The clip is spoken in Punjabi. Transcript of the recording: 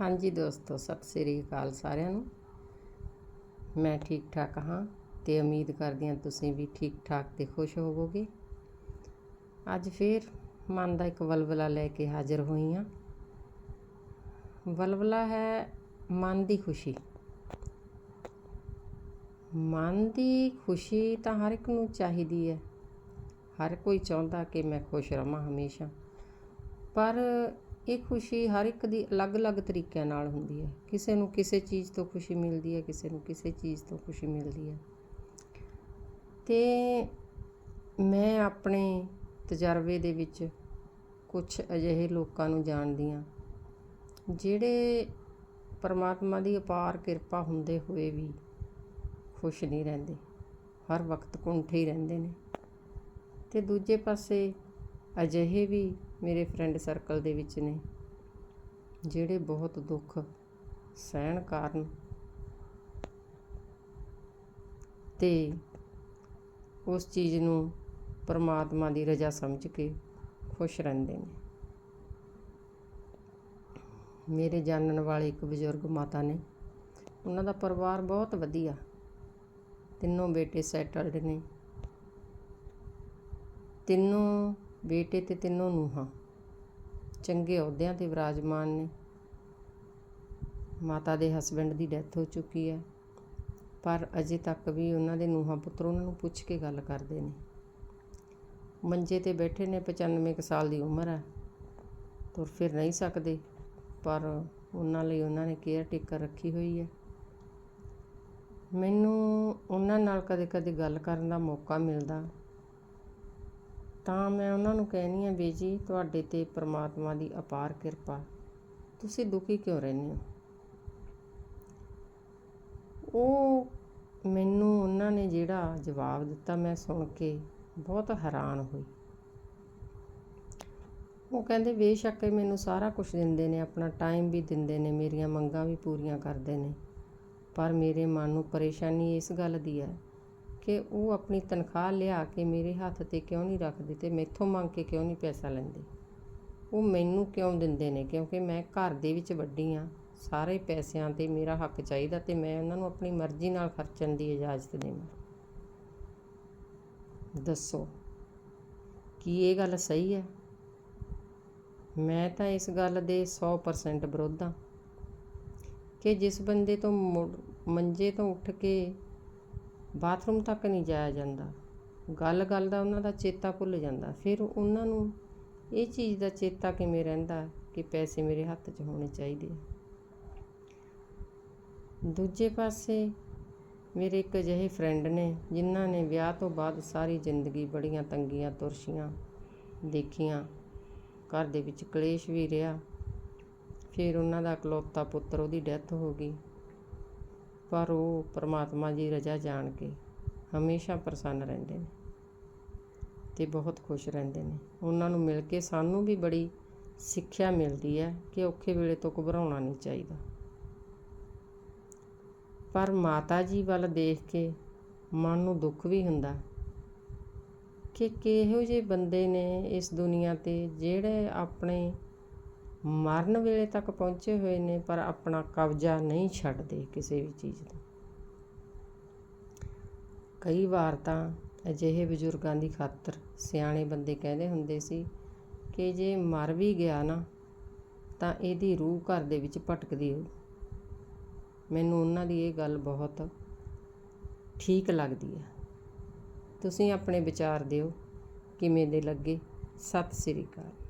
ਹਾਂਜੀ ਦੋਸਤੋ, ਸਤਿ ਸ੍ਰੀ ਅਕਾਲ ਸਾਰਿਆਂ ਨੂੰ। ਮੈਂ ਠੀਕ ਠਾਕ ਹਾਂ ਤੇ ਉਮੀਦ ਕਰਦੀ ਹਾਂ ਤੁਸੀਂ ਵੀ ਠੀਕ ਠਾਕ ਤੇ ਖੁਸ਼ ਹੋਵੋਗੇ। ਅੱਜ ਫੇਰ ਮਨ ਦਾ ਇੱਕ ਵਲਵਲਾ ਲੈ ਕੇ ਹਾਜ਼ਰ ਹੋਈ ਹਾਂ। ਵਲਵਲਾ ਹੈ ਮਨ ਦੀ ਖੁਸ਼ੀ। ਮਨ ਦੀ ਖੁਸ਼ੀ ਤਾਂ ਹਰ ਇੱਕ ਨੂੰ ਚਾਹੀਦੀ ਹੈ। ਹਰ ਕੋਈ ਚਾਹੁੰਦਾ ਕਿ ਮੈਂ ਖੁਸ਼ ਰਵਾਂ ਹਮੇਸ਼ਾ। ਪਰ ਇਹ ਖੁਸ਼ੀ ਹਰ ਇੱਕ ਦੀ ਅਲੱਗ-ਅਲੱਗ ਤਰੀਕਿਆਂ ਨਾਲ ਹੁੰਦੀ ਹੈ। ਕਿਸੇ ਨੂੰ ਕਿਸੇ ਚੀਜ਼ ਤੋਂ ਖੁਸ਼ੀ ਮਿਲਦੀ ਹੈ, ਕਿਸੇ ਨੂੰ ਕਿਸੇ ਚੀਜ਼ ਤੋਂ ਖੁਸ਼ੀ ਮਿਲਦੀ ਹੈ। ਤੇ ਮੈਂ ਆਪਣੇ ਤਜਰਬੇ ਦੇ ਵਿੱਚ ਕੁਝ ਅਜਿਹੇ ਲੋਕਾਂ ਨੂੰ ਜਾਣਦੀ ਹਾਂ, ਜਿਹੜੇ ਪਰਮਾਤਮਾ ਦੀ ਅਪਾਰ ਕਿਰਪਾ ਹੁੰਦੇ ਹੋਏ ਵੀ ਖੁਸ਼ ਨਹੀਂ ਰਹਿੰਦੇ। ਹਰ ਵਕਤ ਕੁੰਠੇ ਹੀ ਰਹਿੰਦੇ ਨੇ। ਤੇ ਦੂਜੇ ਪਾਸੇ ਅਜਿਹੇ ਵੀ ਮੇਰੇ ਫਰੈਂਡ ਸਰਕਲ ਦੇ ਵਿੱਚ ਨੇ, ਜਿਹੜੇ ਬਹੁਤ ਦੁੱਖ ਸਹਿਣ ਕਾਰਨ ਤੇ ਉਸ ਚੀਜ਼ ਨੂੰ ਪਰਮਾਤਮਾ ਦੀ ਰਜ਼ਾ ਸਮਝ ਕੇ ਖੁਸ਼ ਰਹਿੰਦੇ ਨੇ। ਮੇਰੇ ਜਾਣਨ ਵਾਲੇ ਇੱਕ ਬਜ਼ੁਰਗ ਮਾਤਾ ਨੇ, ਉਹਨਾਂ ਦਾ ਪਰਿਵਾਰ ਬਹੁਤ ਵਧੀਆ, ਤਿੰਨੋਂ ਬੇਟੇ ਸੈਟਲਡ ਨੇ, ਤਿੰਨੋਂ ਬੇਟੇ ਤੇ ਤਿੰਨੋਂ ਨੂੰਹਾਂ, ਚੰਗੇ ਅਹੁਦਿਆਂ ਤੇ ਵਿਰਾਜਮਾਨ ਨੇ। ਮਾਤਾ ਦੇ ਹਸਬੰਡ ਦੀ ਡੈਥ ਹੋ ਚੁੱਕੀ ਹੈ, ਪਰ ਅਜੇ ਤੱਕ ਵੀ ਉਹਨਾਂ ਦੇ ਨੂੰਹਾਂ ਪੁੱਤਰ ਉਹਨਾਂ ਨੂੰ ਪੁੱਛ ਕੇ ਗੱਲ ਕਰਦੇ ਨੇ। ਮੰਜੇ ਤੇ ਬੈਠੇ ਨੇ 95 ਕੁ ਸਾਲ ਦੀ ਉਮਰ ਹੈ, ਤੁਰ ਫਿਰ ਨਹੀਂ ਸਕਦੇ, ਪਰ ਉਹਨਾਂ ਲਈ ਉਹਨਾਂ ਨੇ ਕੇਅਰ ਟੇਕਰ ਰੱਖੀ ਹੋਈ ਹੈ। ਮੈਨੂੰ ਉਹਨਾਂ ਨਾਲ ਕਦੇ-ਕਦੇ ਗੱਲ ਕਰਨ ਦਾ ਮੌਕਾ ਮਿਲਦਾ ਤਾਂ ਮੈਂ ਉਹਨਾਂ ਨੂੰ ਕਹਿਣੀ ਆ, ਬੇਜੀ, ਤੁਹਾਡੇ ਤੇ ਪਰਮਾਤਮਾ ਦੀ ਅਪਾਰ ਕਿਰਪਾ। ਤੁਸੀਂ ਦੁਖੀ ਕਿਉਂ ਰਹਿੰਦੇ ਹੋ? ਉਹ ਮੈਨੂੰ ਉਹਨਾਂ ਨੇ ਜਿਹੜਾ ਜਵਾਬ ਦਿੱਤਾ, ਮੈਂ ਸੁਣ ਕੇ ਬਹੁਤ ਹੈਰਾਨ ਹੋਈ। ਉਹ ਕਹਿੰਦੇ, ਬੇਸ਼ੱਕ ਇਹ ਮੈਨੂੰ ਸਾਰਾ ਕੁਝ ਦਿੰਦੇ ਨੇ, ਆਪਣਾ ਟਾਈਮ ਵੀ ਦਿੰਦੇ ਨੇ, ਮੇਰੀਆਂ ਮੰਗਾਂ ਵੀ ਪੂਰੀਆਂ ਕਰਦੇ ਨੇ। ਪਰ ਮੇਰੇ ਮਨ ਨੂੰ ਪਰੇਸ਼ਾਨੀ ਇਸ ਗੱਲ ਦੀ ਹੈ ਕਿ ਉਹ ਆਪਣੀ ਤਨਖਾਹ ਲਿਆ ਕੇ ਮੇਰੇ ਹੱਥ ਤੇ ਕਿਉਂ ਨਹੀਂ ਰੱਖਦੇ ਤੇ ਮੈਥੋਂ ਮੰਗ ਕੇ ਕਿਉਂ ਨਹੀਂ ਪੈਸਾ ਲੈਂਦੇ? ਉਹ ਮੈਨੂੰ ਕਿਉਂ ਦਿੰਦੇ ਨੇ? ਕਿਉਂਕਿ ਮੈਂ ਘਰ ਦੇ ਵਿੱਚ ਵੱਡੀ ਆ ਸਾਰੇ ਪੈਸਿਆਂ ਤੇ ਮੇਰਾ ਹੱਕ ਚਾਹੀਦਾ ਤੇ ਮੈਂ ਉਹਨਾਂ ਨੂੰ ਆਪਣੀ ਮਰਜ਼ੀ ਨਾਲ ਖਰਚਣ ਦੀ ਇਜਾਜ਼ਤ ਦੇਵਾਂ। ਦੱਸੋ, ਕੀ ਇਹ ਗੱਲ ਸਹੀ ਹੈ? ਮੈਂ ਤਾਂ ਇਸ ਗੱਲ ਦੇ 100% ਵਿਰੋਧ ਹਾਂ ਕਿ ਜਿਸ ਬੰਦੇ ਤੋਂ ਮੰਜੇ ਤੋਂ ਉੱਠ ਕੇ ਬਾਥਰੂਮ ਤੱਕ ਨਹੀਂ ਜਾਇਆ ਜਾਂਦਾ। ਗੱਲ ਗੱਲ ਦਾ ਉਹਨਾਂ ਦਾ ਚੇਤਾ ਭੁੱਲ ਜਾਂਦਾ। ਫਿਰ ਉਹਨਾਂ ਨੂੰ ਇਹ ਚੀਜ਼ ਦਾ ਚੇਤਾ ਕਿਵੇਂ ਰਹਿੰਦਾ ਕਿ ਪੈਸੇ ਮੇਰੇ ਹੱਥ 'ਚ ਹੋਣੇ ਚਾਹੀਦੇ ਆ। ਦੂਜੇ ਪਾਸੇ ਮੇਰੇ ਇੱਕ ਅਜਿਹੇ ਫਰੈਂਡ ਨੇ, ਜਿਨ੍ਹਾਂ ਨੇ ਵਿਆਹ ਤੋਂ ਬਾਅਦ ਸਾਰੀ ਜ਼ਿੰਦਗੀ ਬੜੀਆਂ ਤੰਗੀਆਂ ਤੁਰਸ਼ੀਆਂ ਦੇਖੀਆਂ। ਘਰ ਦੇ ਵਿੱਚ ਕਲੇਸ਼ ਵੀ ਰਿਹਾ। ਫਿਰ ਉਹਨਾਂ ਦਾ ਇਕਲੌਤਾ ਪੁੱਤਰ ਉਹਦੀ ਡੈਥ ਹੋ ਗਈ। ਪਰ ਉਹ ਪਰਮਾਤਮਾ ਦੀ ਰਜ਼ਾ ਜਾਣ ਕੇ ਹਮੇਸ਼ਾ ਪ੍ਰਸੰਨ ਰਹਿੰਦੇ ਨੇ ਤੇ ਬਹੁਤ ਖੁਸ਼ ਰਹਿੰਦੇ ਨੇ। ਉਹਨਾਂ ਨੂੰ ਮਿਲ ਕੇ ਸਾਨੂੰ ਵੀ ਬੜੀ ਸਿੱਖਿਆ ਮਿਲਦੀ ਹੈ ਕਿ ਔਖੇ ਵੇਲੇ ਤੋਂ ਘਬਰਾਉਣਾ ਨਹੀਂ ਚਾਹੀਦਾ। ਪਰ ਮਾਤਾ ਜੀ ਵੱਲ ਦੇਖ ਕੇ ਮਨ ਨੂੰ ਦੁੱਖ ਵੀ ਹੁੰਦਾ ਕਿ ਕਿਹੋ ਜਿਹੇ ਬੰਦੇ ਨੇ ਇਸ ਦੁਨੀਆ ਤੇ ਜਿਹੜੇ ਆਪਣੇ ਮਰਨ ਵੇਲੇ ਤੱਕ ਪਹੁੰਚੇ ਹੋਏ ਨੇ, ਪਰ ਆਪਣਾ ਕਬਜ਼ਾ ਨਹੀਂ ਛੱਡਦੇ ਕਿਸੇ ਵੀ ਚੀਜ਼ ਦਾ ਕਈ ਵਾਰ ਤਾਂ ਅਜਿਹੇ ਬਜ਼ੁਰਗਾਂ ਦੀ ਖਾਤਰ ਸਿਆਣੇ ਬੰਦੇ ਕਹਿੰਦੇ ਹੁੰਦੇ ਸੀ ਕਿ ਜੇ ਮਰ ਵੀ ਗਿਆ ਨਾ, ਤਾਂ ਇਹਦੀ ਰੂਹ ਘਰ ਦੇ ਵਿੱਚ ਭਟਕਦੀ ਹੋ ਮੈਨੂੰ ਉਹਨਾਂ ਦੀ ਇਹ ਗੱਲ ਬਹੁਤ ਠੀਕ ਲੱਗਦੀ ਹੈ। ਤੁਸੀਂ ਆਪਣੇ ਵਿਚਾਰ ਦਿਓ, ਕਿਵੇਂ ਦੇ ਲੱਗੇ? ਸਤਿ ਸ੍ਰੀ ਅਕਾਲ।